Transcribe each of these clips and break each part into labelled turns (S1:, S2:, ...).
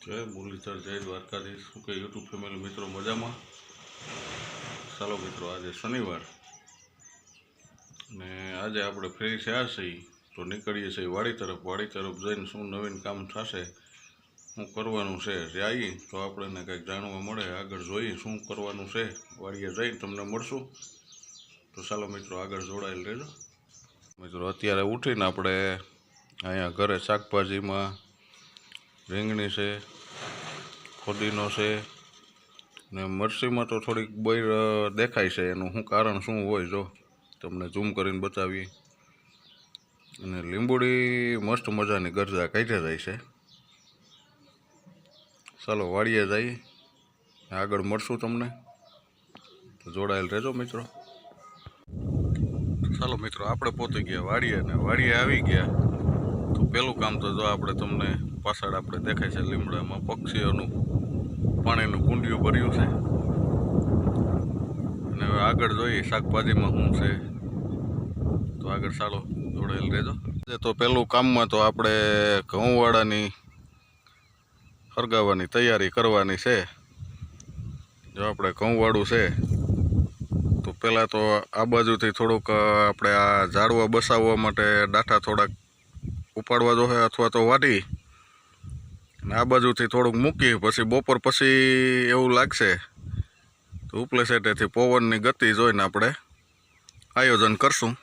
S1: જય મુરલીધર, જય દ્વારકાધીશ. શું કે યુટ્યુબ ફેમિલી મિત્રો, મજામાં? ચાલો મિત્રો, આજે શનિવાર ને આજે આપણે ફ્રી થયા છીએ તો નીકળીએ છીએ વાડી તરફ. વાડી તરફ જઈને શું નવીન કામ થશે, શું કરવાનું છે જઈએ તો આપણને કંઈક જાણવા મળે. આગળ જોઈએ શું કરવાનું છે, વાડીએ જઈને તમને મળશું. તો ચાલો મિત્રો, આગળ જોડાયેલ રહેજો. મિત્રો, અત્યારે ઉઠીને આપણે અહીંયા ઘરે શાકભાજીમાં રીંગણી છે, ફુદીનો છે, ને મરસીમાં તો થોડીક બૈર દેખાય છે. એનું શું કારણ શું હોય જો તમને ઝૂમ કરીને બતાવીએ. અને લીંબુડી મસ્ત મજાની ગરજા કાઢ્યા જાય છે. ચાલો વાડીએ જઈએ. આગળ મળશું તમને. તો જોડાયેલ રહેજો મિત્રો. ચાલો મિત્રો, આપણે પહોંચી ગયા વાડીએ ને વાડીએ આવી ગયા. તો પહેલું કામ તો જો આપણે તમને પાછળ આપણે દેખાય છે લીમડામાં પક્ષીઓનું પાણીનું કુંડિયું ભર્યું છે. અને હવે આગળ જોઈએ શાકભાજીમાં શું છે. તો આગળ ચાલો જોડાયેલ રહેજો. તો પહેલું કામમાં તો આપણે ઘઉંવાળાની સળગાવવાની તૈયારી કરવાની છે. જો આપણે ઘઉંવાળું છે, તો પહેલાં તો આ બાજુથી થોડુંક આપણે આ ઝાડવા બસાવવા માટે ડાટા થોડાક ઉપાડવા જોઈએ અથવા તો વાટી આ બાજુથી થોડુંક મૂકી પછી બપોર પછી એવું લાગશે. તો ઉપલે સેટેથી પવનની ગતિ જોઈને આપણે આયોજન કરશું.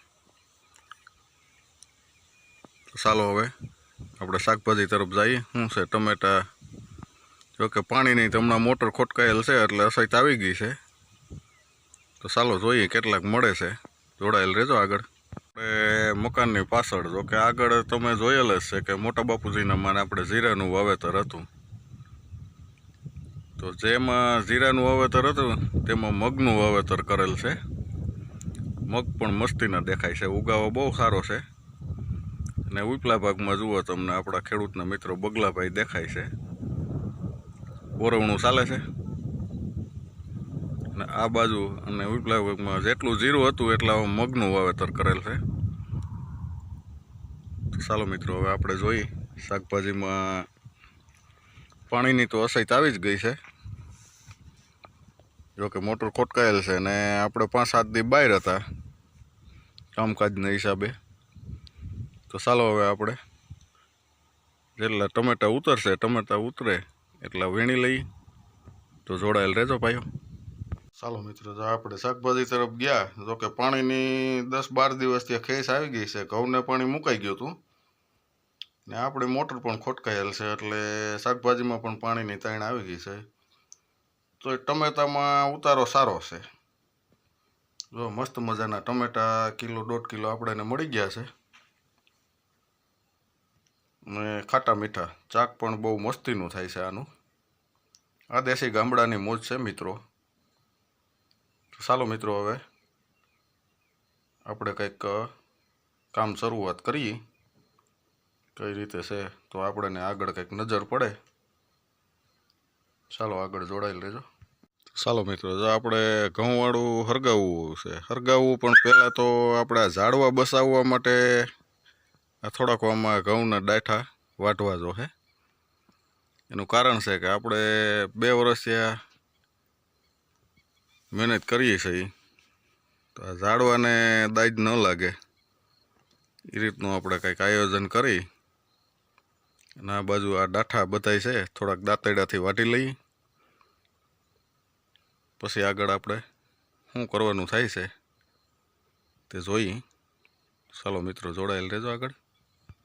S1: ચાલો હવે આપણે શાકભાજી તરફ જઈએ. શું છે? ટમેટા. જોકે પાણીની તો હમણાં મોટર ખોટકાયેલ છે, એટલે અસહિત આવી ગઈ છે. તો ચાલો જોઈએ કેટલાક મળે છે. જોડાયેલ રહેજો આગળ. આપણે મકાનની પાછળ, જો કે આગળ તમે જોયેલ જ છે કે મોટા બાપુજીના માને આપણે જીરાનું વાવેતર હતું. તો જેમાં જીરાનું વાવેતર હતું, તેમાં મગનું વાવેતર કરેલ છે. મગ પણ મસ્તીના દેખાય છે, ઉગાવો બહુ સારો છે. અને ઉપલા ભાગમાં જુઓ તમને, આપણા ખેડૂતના મિત્રો બગલાભાઈ દેખાય છે. ઓરવણું ચાલે છે. અને આ બાજુ અને ઉપલા ભાગમાં જેટલું જીરું હતું એટલા મગનું વાવેતર કરેલ છે. ચાલો મિત્રો, હવે આપણે જોઈએ શાકભાજીમાં પાણીની તો અસહિત આવી જ ગઈ છે. જોકે મોટર ખોટકાયેલ છે ને આપણે પાંચ સાત દી બહાર હતા કામકાજના હિસાબે. તો ચાલો હવે આપણે જેટલા ટમેટા ઉતરશે, ટમેટા ઉતરે, એટલા વીણી લઈ તો જોડાયેલ રહેજો ભાઈઓ. ચાલો મિત્રો તો આપણે શાકભાજી તરફ ગયા, જો કે પાણીની દસ બાર દિવસથી ખેસ આવી ગઈ છે, ઘઉંને પાણી મુકાઈ ગયું હતું. ને આપણી મોટર પણ ખોટકાયેલ છે, એટલે શાકભાજીમાં પણ પાણીની તાણ આવી ગઈ છે. તો એ ટમેટામાં ઉતારો સારો છે. જો મસ્ત મજાના ટમેટા કિલો દોઢ કિલો આપણને મળી ગયા છે. ને ખાટા મીઠા, ચાક પણ બહુ મસ્તીનું થાય છે આનું. આ દેશી ગામડાની મોજ છે મિત્રો. ચાલો મિત્રો હવે આપણે કંઈક કામ શરૂઆત કરીએ. કઈ રીતે છે? તો આપણને આગળ કંઈક નજર પડે. ચાલો આગળ જોડાયેલ રહેજો. ચાલો મિત્રો આપણે ઘઉંવાળું હરગાવવું છે. હરગાવવું પણ પહેલાં તો આપણે ઝાડવા બસાવવા માટે થોડાક આમાં ઘઉંના ડાઠા વાટવા જો હે એનું કારણ છે કે આપણે બે વર્ષ ત્યાં મહેનત કરીએ છીએ. તો આ ઝાડવાને દાજ ન લાગે. એ રીતનું આપણે કંઈક આયોજન કરી અને આ બાજુ આ ડાઠા બધાય છે, થોડાક દાંતેડાથી વાટી લઈ. પછી આગળ આપણે શું કરવાનું થાય છે તે જોઈ. ચાલો મિત્રો જોડાયેલ રહેજો આગળ.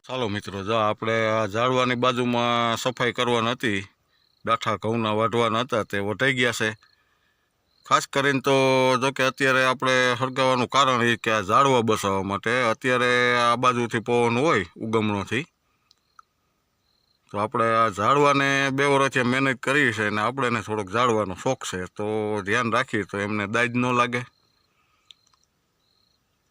S1: ચાલો મિત્રો, જો આપણે આ ઝાડવાની બાજુમાં સફાઈ કરવાની હતી, ડાઠા ઘઉંના વાઢવાના હતા, તે વટાઈ ગયા છે. ખાસ કરીને તો જો કે અત્યારે આપણે સળગાવવાનું કારણ એ કે આ ઝાડવા બસાવવા માટે અત્યારે આ બાજુથી પવન હોય ઉગમણોથી. તો આપણે આ ઝાડવાને બે વર્ષથી મહેનત કરી છે અને આપણે એને થોડોક ઝાડવાનો શોખ છે, તો ધ્યાન રાખીએ તો એમને દાજ ન લાગે.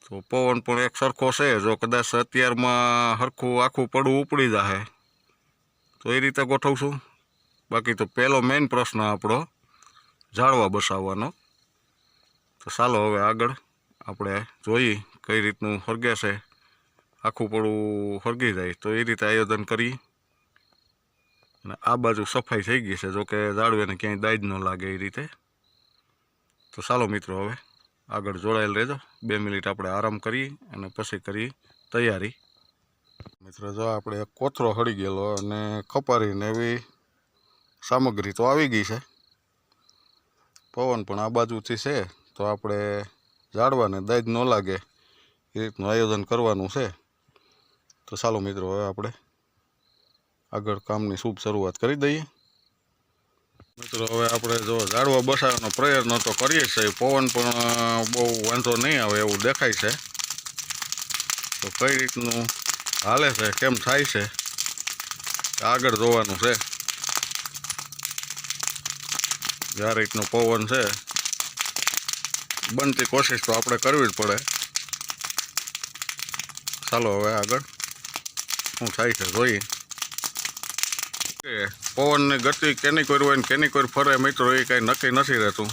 S1: તો પવન પણ એક સરખો છે, જો કદાચ અત્યારમાં સરખું આખું પડવું ઉપડી જાય તો એ રીતે ગોઠવશું. બાકી તો પહેલો મેઇન પ્રશ્ન આપણો ઝાડવા બસાવવાનો. તો ચાલો હવે આગળ આપણે જોઈએ કઈ રીતનું સળગે છે. આખું પડવું સળગી જાય તો એ રીતે આયોજન કરી અને આ બાજુ સફાઈ થઈ ગઈ છે. જોકે ઝાડવેને ક્યાંય દાજ ન લાગે એ રીતે. તો ચાલો મિત્રો હવે આગળ જોડાયેલ રહેજો. બે મિનિટ આપણે આરામ કરી અને પછી કરી તૈયારી. મિત્રો, જો આપણે કોથરો હળી ગયેલો અને ખપારીને એવી સામગ્રી તો આવી ગઈ છે. પવન પણ આ બાજુથી છે. તો આપણે ઝાડવાને દાજ ન લાગે એ રીતનું આયોજન કરવાનું છે. તો ચાલો મિત્રો, હવે આપણે આગળ કામની શુભ શરૂઆત કરી દઈએ. મિત્રો, હવે આપણે જો ઝાડવા બસાવવાનો પ્રયત્ન તો કરીએ છીએ. પવન પણ બહુ વાંધો નહીં આવે એવું દેખાય છે. તો કઈ રીતનું હાલે છે, કેમ થાય છે, આગળ જોવાનું છે. જે રીતનું પવન છે, બનતી કોશિશ તો આપણે કરવી જ પડે. ચાલો હવે આગળ. શું થાય છે, જોઈએ. પવનની ગતિ કેની કોઈ હોય ને કેની કોઈ ફરે મિત્રો, એ કાંઈ નક્કી નથી રહેતું.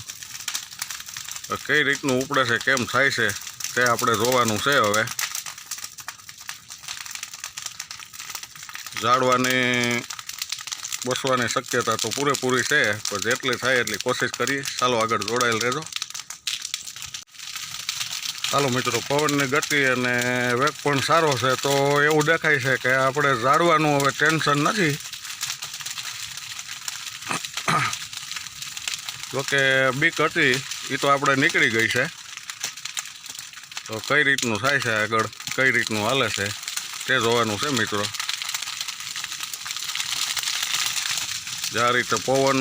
S1: કઈ રીતનું ઉપડે છે, કેમ થાય છે, તે આપણે જોવાનું છે હવે. ઝાડવાની બસવાની શક્યતા તો પૂરેપૂરી છે, પણ જેટલી થાય એટલી કોશિશ કરીએ. ચાલો આગળ જોડાયેલ રહેજો. ચાલો મિત્રો, પવનની ગતિ અને વેગ પણ સારો છે, તો એવું દેખાય છે કે આપણે ઝાડવાનું હવે ટેન્શન નથી. જોકે બીક હતી એ તો આપણે નીકળી ગઈ છે. તો કઈ રીતનું થાય છે આગળ? કઈ રીતનું હાલે છે? તે જોવાનું છે, મિત્રો. આ રીતે પવન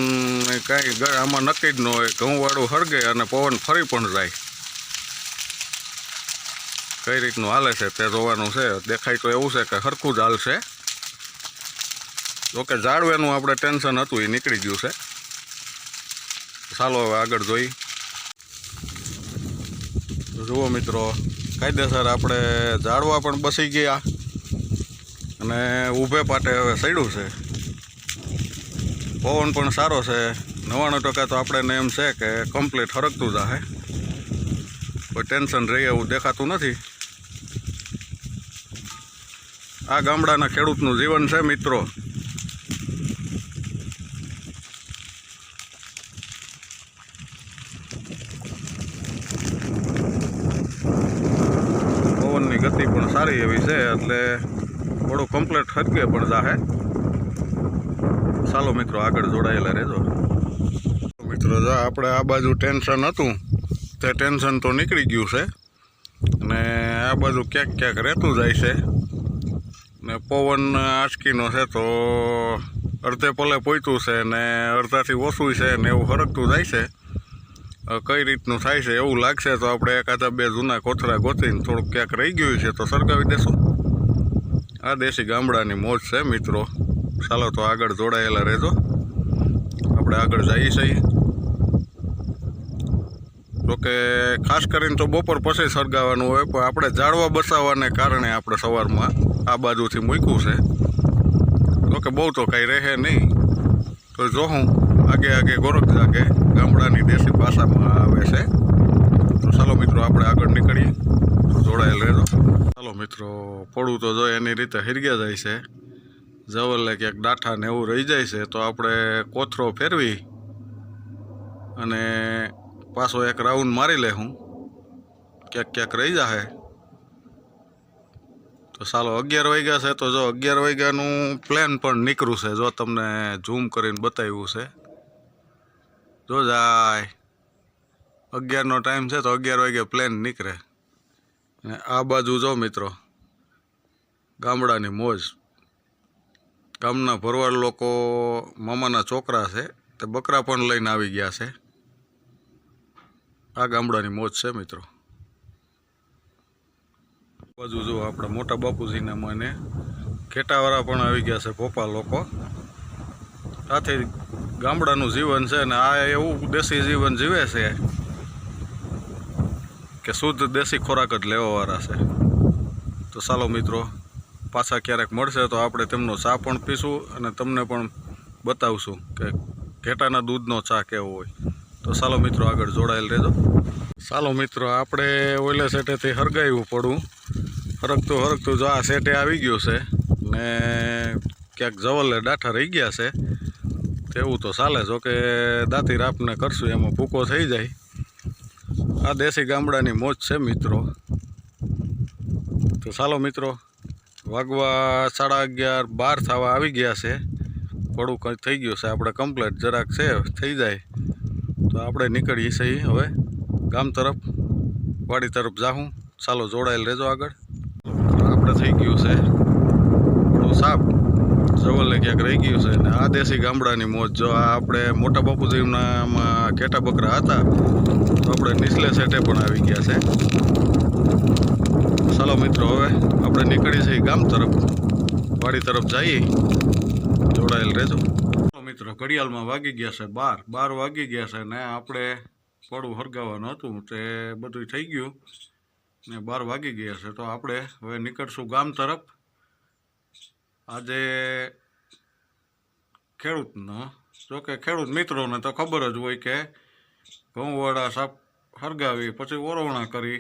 S1: કાંઈ આમાં નક્કી જ ન હોય ઘઉંવાળું હળગે અને પવન ફરી પણ જાય. કઈ રીતનું હાલે છે તે જોવાનું છે. દેખાય તો એવું છે કે સરખું જ હાલશે. જોકે જાળવેનું આપણે ટેન્શન હતું એ નીકળી ગયું છે. ચાલો હવે આગળ જોઈ. જુઓ મિત્રો, કાયદેસર આપણે ઝાડવા પણ બસી ગયા અને ઊભે પાટે હવે સડ્યું છે. પવન પણ સારો છે. નવ્વાણું ટકા તો આપણને એમ છે કે કમ્પ્લીટ હરકતું જાહે કોઈ ટેન્શન રહે એવું દેખાતું નથી. આ ગામડાના ખેડૂતનું જીવન છે મિત્રો પવનની ગતિ પણ સારી એવી છે એટલે થોડું કમ્પ્લેટ હટકે પણ જાહે. ચાલો મિત્રો, આગળ જોડાયેલા રહેજો. મિત્રો, જા આપણે આ બાજુ ટેન્શન હતું, તે ટેન્શન તો નીકળી ગયું છે. અને આ બાજુ ક્યાંક ક્યાંક રહેતું જાય છે. ને પવન આંચકીનો છે તો અડધે પલે પહોંચ્યું છે ને અડધાથી ઓછું છે ને એવું હરકતું જાય છે. કઈ રીતનું થાય છે એવું લાગશે તો આપણે એકાદા બે જૂના કોથળા ગોતીને થોડુંક ક્યાંક રહી ગયું છે તો સળગાવી દેશું. આ દેશી ગામડાની મોજ છે, મિત્રો. ચાલો તો આગળ જોડાયેલા રહેજો. આપણે આગળ જઈએ છીએ. જોકે ખાસ કરીને તો બપોર પછી સળગાવવાનું હોય, પણ આપણે ઝાડવા બસાવવાને કારણે આપણે સવારમાં આ બાજુથી મૂક્યું છે. જોકે બહુ તો કાંઈ રહે નહીં. તો જો હું આગે આગે ગોરખ જાગે. ગામડાની દેશી ભાષામાં આવે છે. તો ચાલો મિત્રો, આપણે આગળ નીકળીએ. તો જોડાયેલ રહેજો. ચાલો મિત્રો પડવું તો જો એની રીતે હિરગ્યા જાય છે. જવલે ક્યાંક ડાઠા ને એવું રહી જાય છે, તો આપણે કોથરો ફેરવી અને પાછો એક રાઉન્ડ મારી લે હું. ક્યાંક ક્યાંક રહી જાહે. તો ચાલો, અગિયાર વાગ્યા છે, તો જો અગિયાર વાગ્યાનું પ્લેન પણ નીકળ્યું છે. જો તમને ઝૂમ કરીને બતાવ્યું છે. જો જાય. અગિયારનો ટાઈમ છે તો અગિયાર વાગે પ્લેન નીકળે. અને આ બાજુ જો મિત્રો, ગામડાની મોજ. ગામના ભરવાડ લોકો, મામાના છોકરા છે, તે બકરા પણ લઈને આવી ગયા છે. આ ગામડાની મોજ છે મિત્રો. બાજુ જો આપણા મોટા બાપુજીના મને ખેટાવાળા પણ આવી ગયા છે ભોપા લોકો. સાથે ગામડાનું જીવન છે ને આ એવું દેશી જીવન જીવે છે કે શુદ્ધ દેશી ખોરાક જ લેવાવાળા છે. તો ચાલો મિત્રો, પાછા ક્યારેક મળશે તો આપણે તેમનો ચા પણ પીશું અને તમને પણ બતાવશું કે ઘેટાના દૂધનો ચા કેવો હોય. તો ચાલો મિત્રો, આગળ જોડાયેલ રહેજો. ચાલો મિત્રો, આપણે ઓઈલે સેટેથી હરગાવ્યું પડવું હરકતું હરકતું જો આ સેટે આવી ગયું છે ને ક્યાંક જવલે ડાઠા રહી ગયા છે. તેવું તો ચાલે, જો કે દાંતી રાપને કરશું, એમાં ભૂકો થઈ જાય. આ દેશી ગામડાની મોજ છે મિત્રો. તો ચાલો મિત્રો, વાગવા સાડા અગિયાર બાર થવા આવી ગયા છે. થોડું કંઈ થઈ ગયું છે, આપણે કમ્પ્લેટ જરાક છે, થઈ જાય. તો આપણે નીકળીએ છીએ હવે ગામ તરફ, વાડી તરફ જાઉં ચાલો જોડાયેલ રહેજો આગળ. આપણે થઈ ગયું છે. થોડું સાપ જવલે ક્યાંક રહી ગયું છે ને આ દેશી ગામડાની મોજ. જો આ આપણે મોટા બાપુજીનામાં કેટા બકરા હતા, તો આપણે નીચલે સેટે પણ આવી ગયા છે. ચાલો મિત્રો, હવે આપણે નીકળી છીએ ગામ તરફ. વાડી તરફ જઈએ. જોડાયેલ રહેજો. મિત્રો, ઘડિયાળમાં વાગી ગયા છે બાર. બાર વાગી ગયા છે ને આપણે પડું હરગાવવાનું હતું તે બધું થઈ ગયું ને બાર વાગી ગયા છે. તો આપણે હવે નીકળશું ગામ તરફ. આજે ખેડૂતનો જો કે ખેડૂત મિત્રોને તો ખબર જ હોય કે ઘઉંવાળા સાપ સળગાવી પછી ઓરવણા કરી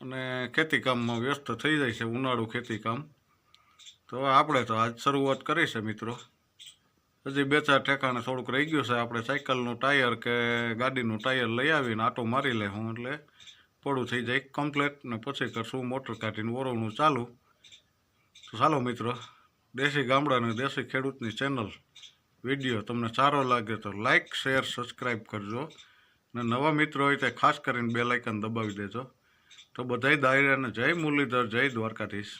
S1: અને ખેતીકામમાં વ્યસ્ત થઈ જાય છે, ઉનાળુ ખેતીકામ. તો આપણે તો આજ શરૂઆત કરી છે મિત્રો. હજી બે ચાર ઠેકાણે થોડુંક રહી ગયું છે, આપણે સાયકલનું ટાયર કે ગાડીનું ટાયર લઈ આવીને આટો મારી લેવું એટલે પડું થઈ જાય કમ્પ્લેટ ને પછી કરશું, મોટર કાઢીને ઓરવણું ચાલુ. ચાલો મિત્રો, દેશી ગામડાની દેશી ખેડૂતની ચેનલ વીડિયો તમને સારો લાગે તો લાઇક શેર સબસ્ક્રાઈબ કરજો. ને નવા મિત્રો હોય તે ખાસ કરીને બે લાઇકન દબાવી દેજો. તો બધાય દાયરાને જય મુરલીધર, જય દ્વારકાધીશ.